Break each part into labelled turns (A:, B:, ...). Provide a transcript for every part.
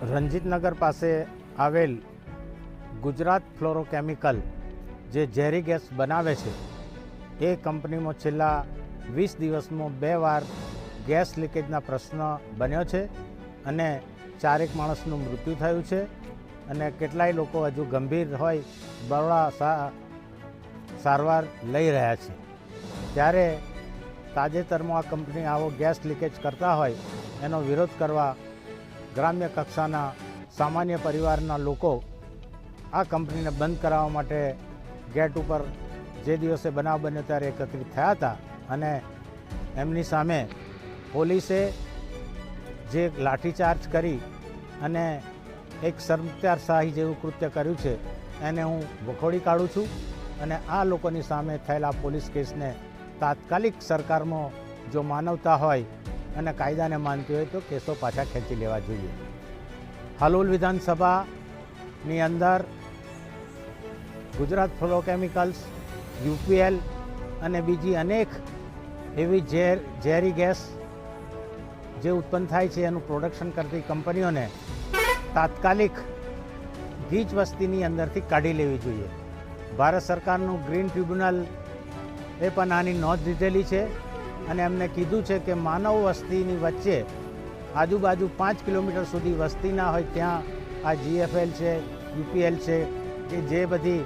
A: રંજીતનગર પાસે આવેલ ગુજરાત ફ્લોરોકેમિકલ જે ઝેરી ગેસ બનાવે છે, એ કંપનીમાં છેલ્લા વીસ દિવસમાં બે વાર ગેસ લીકેજના પ્રશ્ન બન્યો છે અને ચારેક માણસનું મૃત્યુ થયું છે અને કેટલાય લોકો હજુ ગંભીર હોય બરોડા સારવાર લઈ રહ્યા છે. ત્યારે તાજેતરમાં આ કંપની આવો ગેસ લીકેજ કરતા હોય એનો વિરોધ કરવા ગ્રામ્ય કક્ષાના સામાન્ય પરિવારના લોકો આ કંપનીને બંધ કરાવવા માટે ગેટ ઉપર જે દિવસે બનાવ બન્યો ત્યારે એકત્રિત થયા હતા અને એમની સામે પોલીસે જે લાઠીચાર્જ કરી અને એક શર્મત્યારશાહી જેવું કૃત્ય કર્યું છે, એને હું વખોડી કાઢું છું અને આ લોકોની સામે થયેલા પોલીસ કેસને તાત્કાલિક સરકારમાં જો માનવતા હોય અને કાયદાને માનતી હોય તો કેસો પાછા ખેંચી લેવા જોઈએ. હાલોલ વિધાનસભાની અંદર ગુજરાત ફ્લોકેમિકલ્સ યુપીએલ અને બીજી અનેક એવી ઝેર, ઝેરી ગેસ જે ઉત્પન્ન થાય છે એનું પ્રોડક્શન કરતી કંપનીઓને તાત્કાલિક ગીચ વસ્તીની અંદરથી કાઢી લેવી જોઈએ. ભારત સરકારનું ગ્રીન ટ્રિબ્યુનલ એ પણ આની નોંધ લીધેલી છે. અને એમને કીધું છે કે માનવ વસ્તીની વચ્ચે આજુબાજુ પાંચ કિલોમીટર સુધી વસ્તી ના હોય, ત્યાં આ જીએફએલ છે યુપીએલ છે, કે જે બધી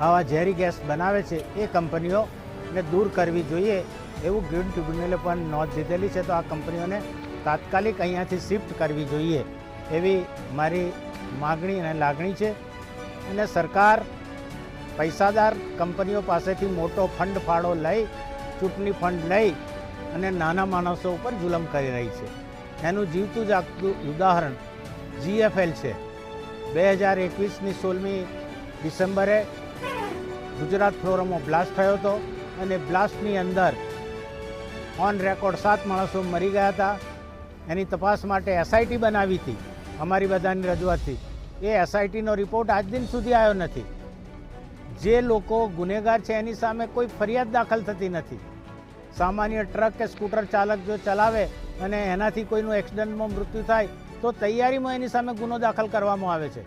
A: આવા ઝેરી ગેસ બનાવે છે, એ કંપનીઓને દૂર કરવી જોઈએ એવું ગ્રીન ટ્રિબ્યુનલે પણ નોંધ લીધેલી છે. તો આ કંપનીઓને તાત્કાલિક અહીંયાથી શિફ્ટ કરવી જોઈએ એવી મારી માગણી અને લાગણી છે. અને સરકાર પૈસાદાર કંપનીઓ પાસેથી મોટો ફંડ ફાળો લઈ ચૂંટણી ફંડ લઈ અને નાના માણસો ઉપર જુલમ કરી રહી છે. એનું જીવતું જાગતું ઉદાહરણ જીએફએલ છે. બે હજાર એકવીસની સોળમી ડિસેમ્બરે ગુજરાત ફ્લોરમાં બ્લાસ્ટ થયો હતો અને બ્લાસ્ટની અંદર ઓન રેકોર્ડ સાત માણસો મરી ગયા હતા. એની તપાસ માટે એસઆઈટી બનાવી હતી. અમારી બધાની રજૂઆતથી એ એસઆઈટીનો રિપોર્ટ આજ દિન સુધી આવ્યો નથી. જે લોકો ગુનેગાર છે, એની સામે કોઈ ફરિયાદ દાખલ થતી નથી. સામાન્ય ટ્રક કે સ્કૂટર ચાલક જો ચલાવે અને એનાથી કોઈનું એક્સિડન્ટમાં મૃત્યુ થાય, તો તૈયારીમાં એની સામે ગુનો દાખલ કરવામાં આવે છે.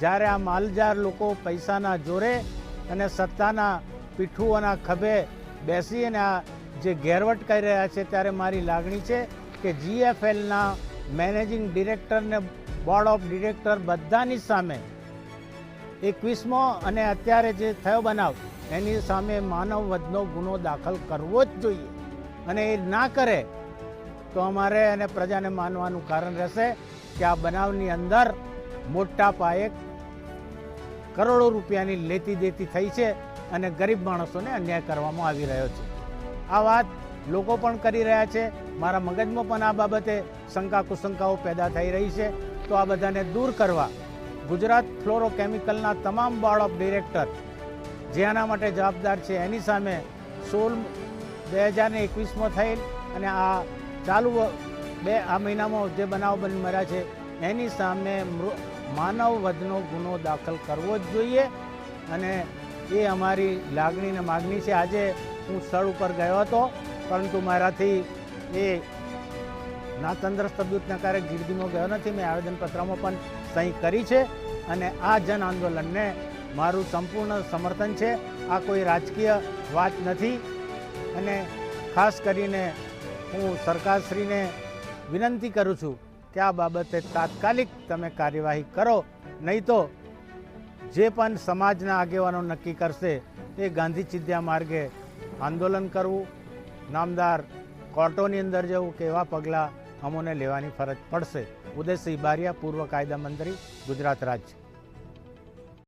A: જ્યારે આ માલજાર લોકો પૈસાના જોરે અને સત્તાના પીઠુઓના ખભે બેસી અને આ જે ગેરવટ કરી રહ્યા છે, ત્યારે મારી લાગણી છે કે જીએફએલના મેનેજિંગ ડિરેક્ટર ને બોર્ડ ઓફ ડિરેક્ટર બધાની સામે એકવીસમો અને અત્યારે જે થયો બનાવ, એની સામે માનવ વધનો ગુનો દાખલ કરવો જ જોઈએ. અને એ ના કરે, તો અમારે અને પ્રજાને માનવાનું કારણ રહેશે કે આ બનાવની અંદર મોટા પાયે કરોડો રૂપિયાની લેતી દેતી થઈ છે અને ગરીબ માણસોને અન્યાય કરવામાં આવી રહ્યો છે. આ વાત લોકો પણ કરી રહ્યા છે. મારા મગજમાં પણ આ બાબતે શંકા કુશંકાઓ પેદા થઈ રહી છે. તો આ બધાને દૂર કરવા ગુજરાત ફ્લોરોકેમિકલના તમામ બોર્ડ ઓફ ડિરેક્ટર, જે આના માટે જવાબદાર છે, એની સામે સોળ બે હજારને એકવીસમાં થયેલ અને આ ચાલુ બે, આ મહિનામાં જે બનાવ બની મર્યા છે, એની સામે માનવ વધનો ગુનો દાખલ કરવો જ જોઈએ અને એ અમારી લાગણી અને માગણી છે. આજે હું સ્થળ ઉપર ગયો હતો, પરંતુ મારાથી એ ના તંદુરસ્ત તબિયતના કારણે ગીરદીમાં ગયો નથી. મેં આવેદનપત્રમાં પણ સહી કરી છે અને આ જન આંદોલનને મારું સંપૂર્ણ સમર્થન છે. આ કોઈ રાજકીય વાત નથી અને ખાસ કરીને હું સરકારશ્રીને વિનંતી કરું છું કે આ બાબતે તાત્કાલિક તમે કાર્યવાહી કરો. નહીં તો જે પણ સમાજના આગેવાનો નક્કી કરશે એ ગાંધી ચિદ્યા માર્ગે આંદોલન કરવું, નામદાર કોર્ટોની અંદર જવું કે એવા પગલાં અમોને લેવાની ફરજ પડશે. ઉદયસિંહ બારિયા પૂર્વ કાયદા મંત્રી ગુજરાત રાજ્ય.